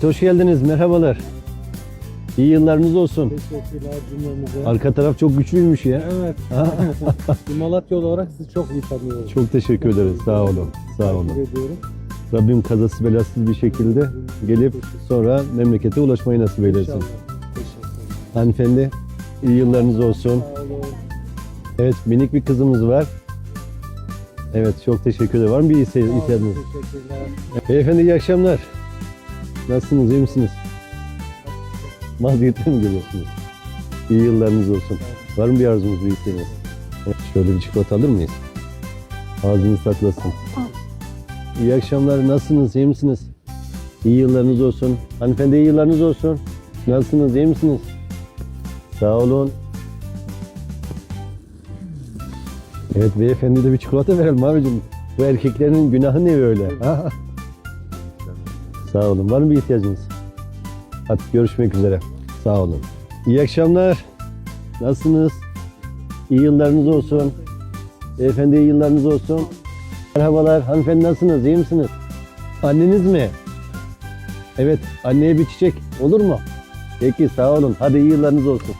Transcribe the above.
Hoş geldiniz, merhabalar. İyi yıllarınız olsun. Teşekkürler cümlemize. Arka taraf çok güçlüymüş ya. Evet. Bir Malatya olarak sizi çok iyi tanıyorum. Çok teşekkür ederiz, sağ olun. Sağ olun. Teşekkür ediyorum. Rabbim kazası belasız bir şekilde gelip sonra memlekete ulaşmayı nasip eylesin. İnşallah. Teşekkürler. Hanımefendi, iyi yıllarınız olsun. Sağ olun. Evet, minik bir kızımız var. Evet, çok teşekkür ederim. Var mı bir iste- Sağ olun, ihtiyacınız? Teşekkürler. Beyefendi iyi akşamlar. Nasılsınız, iyi misiniz? Maziyetle mi geliyorsunuz? İyi yıllarınız olsun. Var mı bir arzunuz, bir isteğiniz? Evet, şöyle bir çikolata alır mıyız? Ağzınız saklasın. İyi akşamlar, nasılsınız, iyi misiniz? İyi yıllarınız olsun. Hanımefendi iyi yıllarınız olsun. Nasılsınız, iyi misiniz? Sağ olun. Evet beyefendi de bir çikolata verelim abicim. Bu erkeklerin günahı ne böyle? Ha? Sağ olun. Var mı bir ihtiyacınız? Hadi görüşmek üzere. Sağ olun. İyi akşamlar. Nasılsınız? İyi yıllarınız olsun. Beyefendi iyi yıllarınız olsun. Merhabalar. Hanımefendi nasılsınız? İyi misiniz? Anneniz mi? Evet. Anneye bir çiçek olur mu? Peki sağ olun. Hadi iyi yıllarınız olsun.